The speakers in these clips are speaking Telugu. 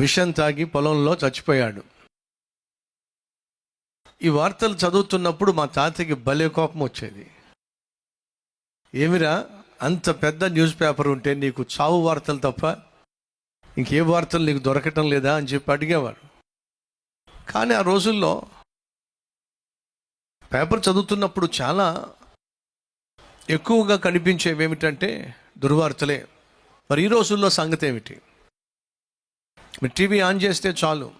విషం తాగి పొలంలో చచ్చిపోయాడు. ఈ వార్తలు చదువుతున్నప్పుడు మా తాతకి భలే కోపం వచ్చేది. ఏమిరా అంత పెద్ద న్యూస్ పేపర్ ఉంటే నీకు చావు వార్తలు తప్ప ఇంకే వార్తలు నీకు దొరకటం లేదా అని చెప్పి అడిగేవాడు. కానీ ఆ రోజుల్లో పేపర్ చదువుతున్నప్పుడు చాలా ఎక్కువగా కనిపించేవి ఏమిటంటే దుర్వార్తలే. మరి ఈ రోజుల్లో సంగతి ఏమిటి మీరు టీవీ ఆన్ చేస్తే చాలు.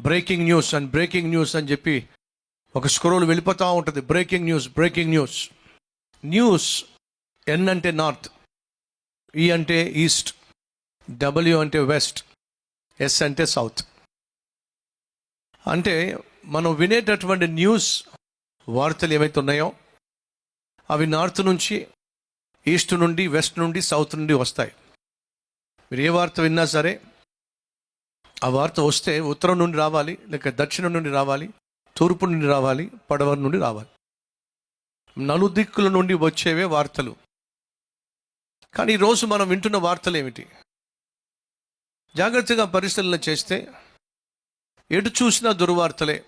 Breaking news and breaking news అని చెప్పి ఒక స్క్రోల్ వెళ్ళిపోతూ ఉంటుంది. Breaking news breaking news. News N అంటే నార్త్ ఈ అంటే ఈస్ట్ డబ్ల్యూ అంటే వెస్ట్ ఎస్ అంటే సౌత్. అంటే మనం వినేటటువంటి న్యూస్ వార్తలు ఏవైతే ఉన్నాయో అవి నార్త్ నుంచి ఈస్ట్ నుండి వెస్ట్ నుండి సౌత్ నుండి వస్తాయి. మీరు ఏ వార్త విన్నా సరే ఆ వార్త వస్తే ఉత్తరం నుండి రావాలి లేక దక్షిణం నుండి రావాలి తూర్పు నుండి రావాలి పడవ నుండి రావాలి. నలుదిక్కుల నుండి వచ్చేవే వార్తలు. కానీ ఈరోజు మనం వింటున్న వార్తలు ఏమిటి జాగ్రత్తగా పరిశీలన చేస్తే ఎటు చూసినా దుర్వార్తలే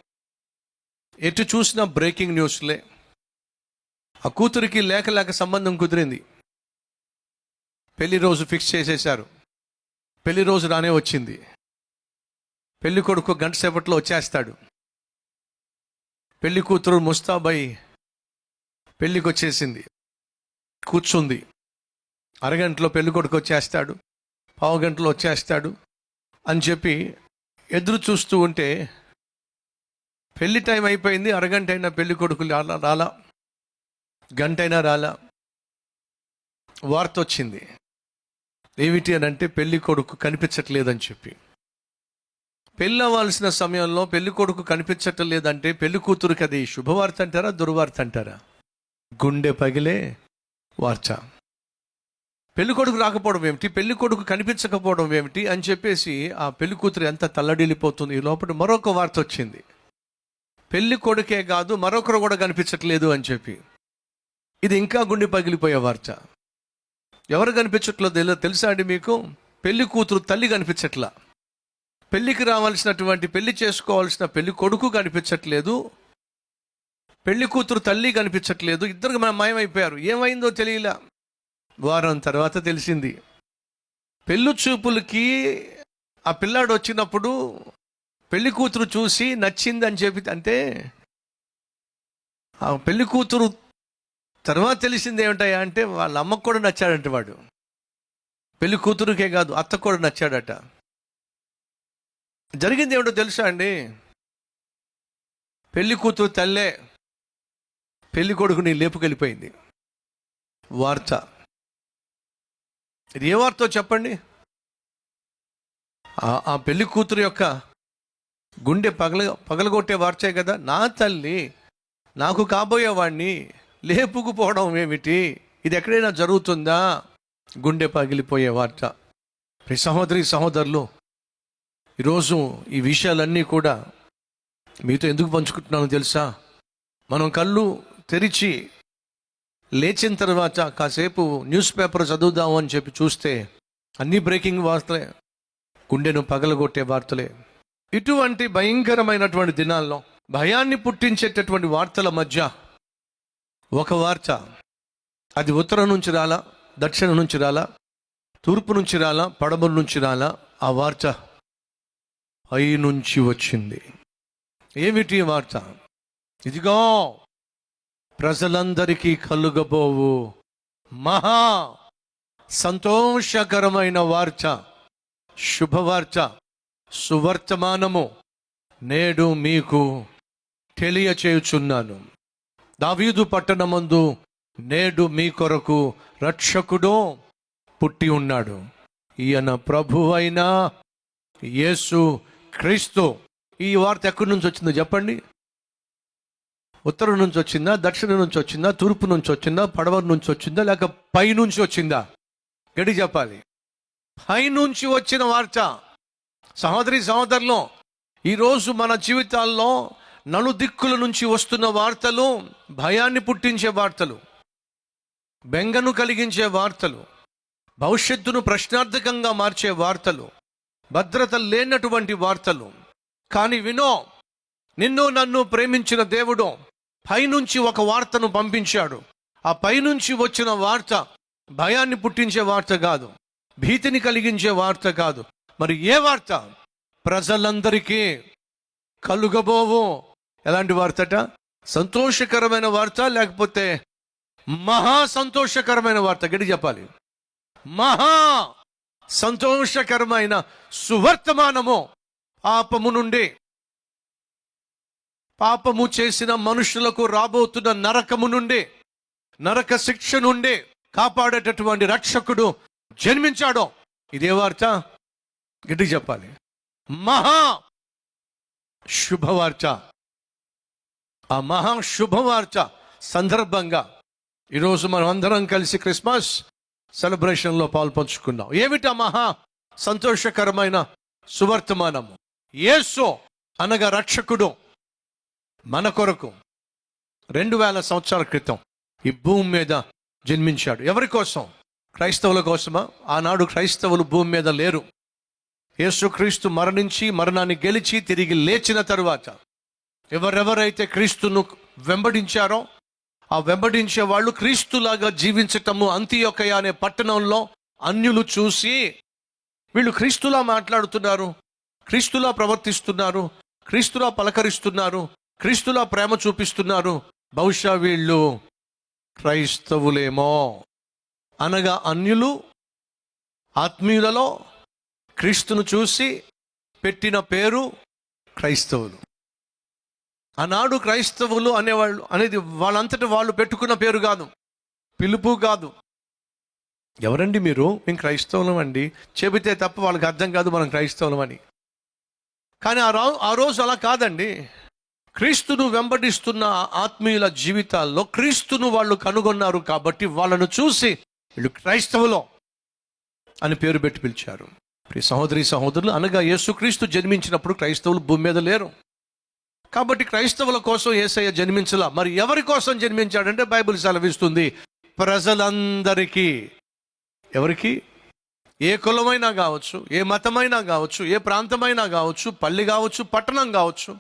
ఎటు చూసినా బ్రేకింగ్ న్యూస్లే. ఆ కూతురికి లేక లేక సంబంధం కుదిరింది. పెళ్ళి రోజు ఫిక్స్ చేసేశారు. పెళ్ళి రోజు రానే వచ్చింది. పెళ్ళి కొడుకు గంట సేపట్లో వచ్చేస్తాడు. పెళ్ళి కూతురు ముస్తాబాయి పెళ్ళికి వచ్చేసింది. కూర్చుంది. అరగంటలో పెళ్ళి కొడుకు వచ్చేస్తాడు. పావు గంటలో వచ్చేస్తాడు అని చెప్పి ఎదురు చూస్తూ ఉంటే పెళ్ళి టైం అయిపోయింది. అరగంట అయినా పెళ్ళి కొడుకు రాలా రాలా. గంట అయినా రాలా. వార్త వచ్చింది. ఏమిటి అని అంటే పెళ్ళి కొడుకు కనిపించట్లేదని చెప్పి. పెళ్ళి అవ్వాల్సిన సమయంలో పెళ్ళి కొడుకు కనిపించటం లేదంటే పెళ్ళి కూతురుకి అది శుభవార్త అంటారా దుర్వార్త అంటారా? గుండె పగిలే వార్చ పెళ్ళి కొడుకు రాకపోవడం ఏమిటి? పెళ్ళి కొడుకు కనిపించకపోవడం ఏమిటి? అని చెప్పేసి ఆ పెళ్ళి కూతురు ఎంత తల్లడిల్లిపోతుంది? ఈ లోపల మరొక వార్త వచ్చింది. పెళ్ళి కొడుకే కాదు మరొకరు కూడా కనిపించట్లేదు అని చెప్పి. ఇది ఇంకా గుండె పగిలిపోయే వార్త. ఎవరు కనిపించట్లేదు తెలుసా అండి మీకు? పెళ్ళి కూతురు తల్లి కనిపించట్లా. పెళ్ళికి రావాల్సినటువంటి పెళ్ళి చేసుకోవాల్సిన పెళ్ళి కొడుకు కనిపించట్లేదు. పెళ్ళి కూతురు తల్లి కనిపించట్లేదు. ఇద్దరు మన మాయమైపోయారు. ఏమైందో తెలియలా. వారం తర్వాత తెలిసింది. పెళ్ళి చూపులకి ఆ పిల్లాడు వచ్చినప్పుడు పెళ్ళి కూతురు చూసి నచ్చింది అని చెప్పి అంటే ఆ పెళ్ళి కూతురు తర్వాత తెలిసింది ఏమిటాయా అంటే వాళ్ళ అమ్మకు కూడా నచ్చాడంట వాడు. పెళ్ళి కూతురుకే కాదు అత్త కూడా నచ్చాడట. జరిగింది ఏమిటో తెలుసా అండి? పెళ్ళి కూతురు తల్లే పెళ్ళి కొడుకుని లేపుకెళ్ళిపోయింది. వార్త. ఇది ఏ వార్తో చెప్పండి? ఆ- పెళ్ళి కూతురు యొక్క గుండె పగల పగలగొట్టే వార్చే కదా? నా తల్లి నాకు కాబోయేవాడిని లేపుకుపోవడం ఏమిటి? ఇది ఎక్కడైనా జరుగుతుందా? గుండె పగిలిపోయే వార్త. ప్రియ సహోదరి సహోదరులు ఈరోజు ఈ విషయాలన్నీ కూడా మీతో ఎందుకు పంచుకుంటున్నానో తెలుసా? మనం కళ్ళు తెరిచి లేచిన తర్వాత కాసేపు న్యూస్ పేపర్ చదువుదాము అని చెప్పి చూస్తే అన్ని బ్రేకింగ్ వార్తలే గుండెను పగలగొట్టే వార్తలే. ఇటువంటి భయంకరమైనటువంటి దినాల్లో భయాన్ని పుట్టించేటటువంటి వార్తల మధ్య ఒక వార్త. అది ఉత్తరం నుంచి రాలా దక్షిణం నుంచి రాలా తూర్పు నుంచి రాలా పడమరు నుంచి రాలా ఆ వార్త పై నుంచి వచ్చింది. ఏమిటి వార్త? ఇదిగో ప్రజలందరికీ కలుగబోవు. మహా సంతోషకరమైన వార్త శుభవార్త సువర్తమానము నేడు మీకు తెలియచేయుచున్నాను. దావీదు పట్టణమందు నేడు మీ కొరకు రక్షకుడు పుట్టి ఉన్నాడు. ఈయన ప్రభు అయిన యేసు క్రీస్తు. ఈ వార్త ఎక్కడి నుంచి వచ్చిందో చెప్పండి. ఉత్తరం నుంచి వచ్చిందా దక్షిణం నుంచి వచ్చిందా తూర్పు నుంచి వచ్చిందా పడవర నుంచి వచ్చిందా లేక పై నుంచి వచ్చిందా? గడి చెప్పాలి. పై నుంచి వచ్చిన వార్త. సహోదరి సహోదరులు ఈరోజు మన జీవితాల్లో నలుదిక్కుల నుంచి వస్తున్న వార్తలు భయాన్ని పుట్టించే వార్తలు బెంగను కలిగించే వార్తలు భవిష్యత్తును ప్రశ్నార్థకంగా మార్చే వార్తలు భద్రత లేనటువంటి వార్తలు. కానీ వినో నిన్ను నన్ను ప్రేమించిన దేవుడు పైనుంచి ఒక వార్తను పంపించాడు. ఆ పైనుంచి వచ్చిన వార్త భయాన్ని పుట్టించే వార్త కాదు. భీతిని కలిగించే వార్త కాదు. మరి ఏ వార్త? ప్రజలందరికీ కలుగబోవు. ఎలాంటి వార్తట? సంతోషకరమైన వార్త లేకపోతే మహా సంతోషకరమైన వార్త? గడి చెప్పాలి. మహా సంతోషకరమైన సువర్తమానము పాపము నుండి. పాపము చేసిన మనుషులకు రాబోతున్న నరకము నుండి నరక శిక్ష నుండి కాపాడేటటువంటి రక్షకుడు జన్మించాడు. ఇదే వార్త గట్టి చెప్పాలి. మహా శుభవార్త. ఆ మహా శుభవార్త సందర్భంగా ఈరోజు మనం అందరం కలిసి క్రిస్మస్ సెలబ్రేషన్లో పాల్పంచుకున్నాం. ఏమిటా మహా సంతోషకరమైన సువర్తమానము? ఏసో అనగా రక్షకుడు మన కొరకు రెండు వేల సంవత్సరాల క్రితం ఈ భూమి మీద జన్మించాడు. ఎవరి కోసం? క్రైస్తవుల కోసమా? ఆనాడు క్రైస్తవులు భూమి మీద లేరు. యేసుక్రీస్తు మరణించి మరణాన్ని గెలిచి తిరిగి లేచిన తరువాత ఎవరెవరైతే క్రీస్తును వెంబడించారో ఆ వెంబడించే వాళ్ళు క్రీస్తులాగా జీవించటము అంత్యొకయ అనే పట్టణంలో అన్యులు చూసి వీళ్ళు క్రీస్తులా మాట్లాడుతున్నారు క్రీస్తులా ప్రవర్తిస్తున్నారు క్రీస్తులా పలకరిస్తున్నారు క్రీస్తులా ప్రేమ చూపిస్తున్నారు. బహుశా వీళ్ళు క్రైస్తవులేమో. అనగా అన్యులు ఆత్మీయులలో క్రీస్తును చూసి పెట్టిన పేరు క్రైస్తవులు. ఆనాడు క్రైస్తవులు అనేవాళ్ళు అనేది వాళ్ళంతటి వాళ్ళు పెట్టుకున్న పేరు కాదు పిలుపు కాదు. ఎవరండి మీరు? మేము క్రైస్తవులం అండి. చెబితే తప్ప వాళ్ళకి అర్థం కాదు మనం క్రైస్తవులం అని. కానీ ఆ రా ఆ రోజు అలా కాదండి. క్రీస్తును వెంబడిస్తున్న ఆత్మీయుల జీవితాల్లో క్రీస్తును వాళ్ళు కనుగొన్నారు కాబట్టి వాళ్ళను చూసి వీళ్ళు క్రైస్తవులో అని పేరు పెట్టి పిలిచారు. ప్రియ సహోదరి సహోదరులు అనగా యేసుక్రీస్తు జన్మించినప్పుడు క్రైస్తవులు భూమి మీద లేరు. కాబట్టి క్రైస్తవుల కోసం ఏసయ్య జన్మించలా. మరి ఎవరి కోసం జన్మించాడంటే బైబిల్ సెలవిస్తుంది. ప్రజలందరికీ. ఎవరికి? ఏ కులమైనా కావచ్చు ఏ మతమైనా కావచ్చు ఏ ప్రాంతమైనా కావచ్చు పల్లి కావచ్చు పట్టణం కావచ్చు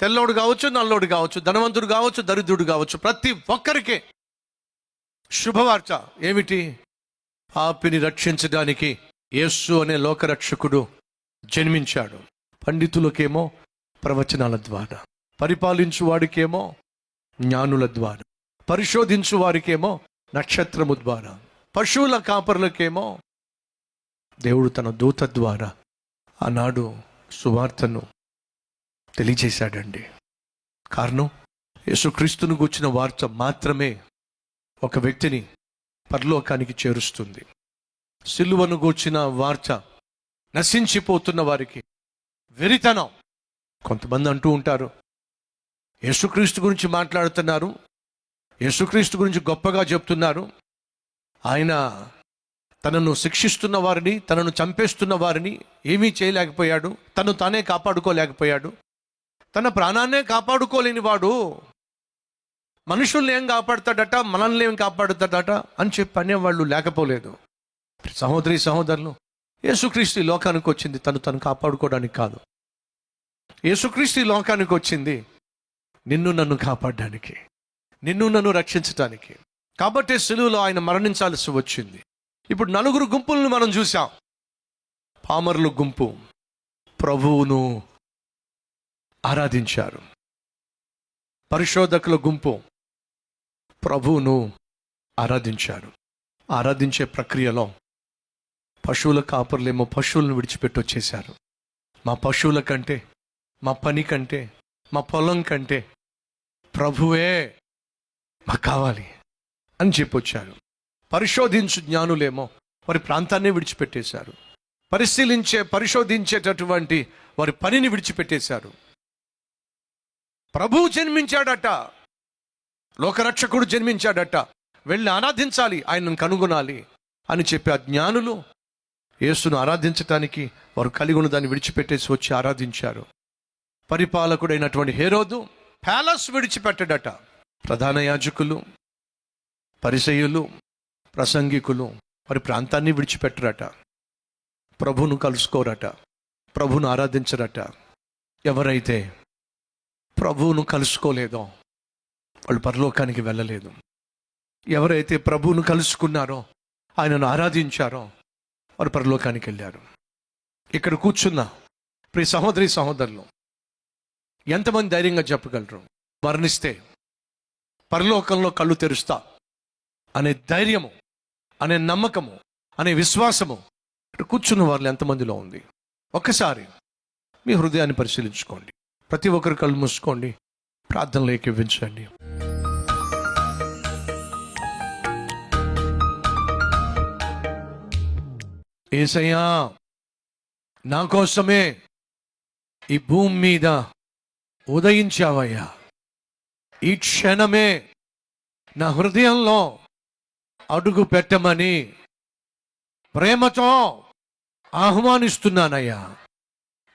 తెల్లోడు కావచ్చు నల్లోడు కావచ్చు ధనవంతుడు కావచ్చు దరిద్రుడు కావచ్చు ప్రతి ఒక్కరికి శుభవార్త. ఏమిటి? పాపిని రక్షించడానికి యేస్సు అనే లోకరక్షకుడు జన్మించాడు. పండితులకేమో ప్రవచనాల ద్వారా. పరిపాలించు వాడికేమో జ్ఞానుల ద్వారా. పరిశోధించు వారికేమో నక్షత్రము ద్వారా. పశువుల కాపరులకేమో? దేవుడు తన దూత ద్వారా ఆనాడు సువార్తను తెలియజేశాడండి. కారణం? యేసుక్రీస్తును గూర్చిన వార్త మాత్రమే ఒక వ్యక్తిని పరలోకానికి చేరుస్తుంది. సిలువను గూర్చిన వార్త నశించిపోతున్న వారికి వెరితనం కొంతమంది అంటూ ఉంటారు. యేసుక్రీస్తు గురించి మాట్లాడుతున్నారు. యేసుక్రీస్తు గురించి గొప్పగా చెప్తున్నారు. ఆయన తనను శిక్షిస్తున్న వారిని తనను చంపేస్తున్న వారిని ఏమీ చేయలేకపోయాడు. తను తానే కాపాడుకోలేకపోయాడు. తన ప్రాణాన్నే కాపాడుకోలేని వాడు మనుషుల్ని ఏం కాపాడుతాడట మనల్ని ఏం కాపాడుతాడట అని చెప్పి అనేవాళ్ళు లేకపోలేదు. సహోదరి సహోదరులు యేసుక్రీస్తు ఈ లోకానికి వచ్చింది తను తను కాపాడుకోవడానికి కాదు. యేసుక్రీస్తు ఈ లోకానికి వచ్చింది. నిన్ను నన్ను కాపాడడానికి నిన్ను నన్ను రక్షించటానికి. కాబట్టి సెలువులో ఆయన మరణించాల్సి వచ్చింది. ఇప్పుడు నలుగురు గుంపులను మనం చూసాం పామరుల గుంపు ప్రభువును ఆరాధించారు. పరిశోధకుల గుంపు ప్రభువును ఆరాధించారు. ఆరాధించే ప్రక్రియలో పశువుల కాపర్లేమో పశువులను విడిచిపెట్టి వచ్చేశారు మా పశువుల కంటే మా పని కంటే మా పొలం కంటే ప్రభువే మాకు కావాలి అని చెప్పొచ్చారు. పరిశోధించు జ్ఞానులేమో వారి ప్రాంతాన్ని విడిచిపెట్టేశారు. పరిశీలించే పరిశోధించేటటువంటి వారి పనిని విడిచిపెట్టేశారు. ప్రభువు జన్మించాడట. లోకరక్షకుడు జన్మించాడట. వెళ్ళి ఆరాధించాలి ఆయనను కనుగొనాలి అని చెప్పి ఆ జ్ఞానులు యేసును ఆరాధించటానికి వారు కలిగి ఉన్న దాన్ని విడిచిపెట్టేసి వచ్చి ఆరాధించారు. పరిపాలకుడైనటువంటి హేరోదు ప్యాలెస్ విడిచిపెట్టడట. ప్రధాన యాజకులు పరిసయులు ప్రసంగికులు వారి ప్రాంతాన్ని విడిచిపెట్టరట. ప్రభును కలుసుకోరట. ప్రభును ఆరాధించరట. ఎవరైతే ప్రభువును కలుసుకోలేదో వాళ్ళు పరలోకానికి వెళ్ళలేదు. ఎవరైతే ప్రభువును కలుసుకున్నారో ఆయనను ఆరాధించారో వారు పరలోకానికి వెళ్ళారు. ఇక్కడ కూర్చున్న ప్రియ సహోదరి సహోదరులు ఎంతమంది ధైర్యంగా చెప్పగలరు? వర్ణిస్తే పరలోకంలో కళ్ళు తెరుస్తా అనే ధైర్యము అనే నమ్మకము అనే విశ్వాసము కూర్చున్న వాళ్ళు ఎంతమందిలో ఉంది? ఒక్కసారి మీ హృదయాన్ని పరిశీలించుకోండి. ప్రతి ఒక్కరు కళ్ళు మూసుకోండి. ప్రార్థనలు ఏకివ్వించండి ఏసయ్యా నా కోసమే ఈ భూమి మీద ఉదయించావయ్యా. ఈ క్షణమే నా హృదయంలో అడుగు పెట్టమని ప్రేమతో ఆహ్వానిస్తున్నానయ్యా.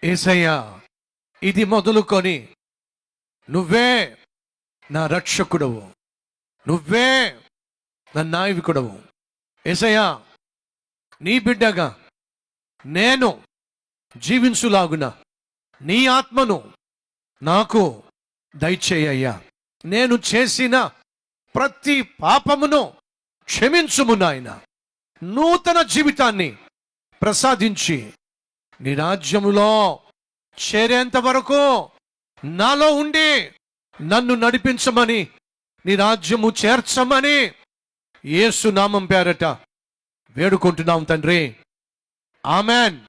ఏసయ్యా ఇది మొదలుకొని నువ్వే నా రక్షకుడవు. నువ్వే నా నాయకుడవు. ఏసయ్యా నీ బిడ్డగా నేను జీవించులాగున నీ ఆత్మను నాకు దయచేయ్యా నేను చేసిన ప్రతి పాపమును క్షమించుము నాయన. నూతన జీవితాన్ని ప్రసాదించి నీ రాజ్యములో చేరేంత వరకు నాలో ఉండి నన్ను నడిపించమని నీ రాజ్యము చేర్చమని ఏసు నామం పేరట వేడుకుంటున్నాం తండ్రి. ఆమెన్.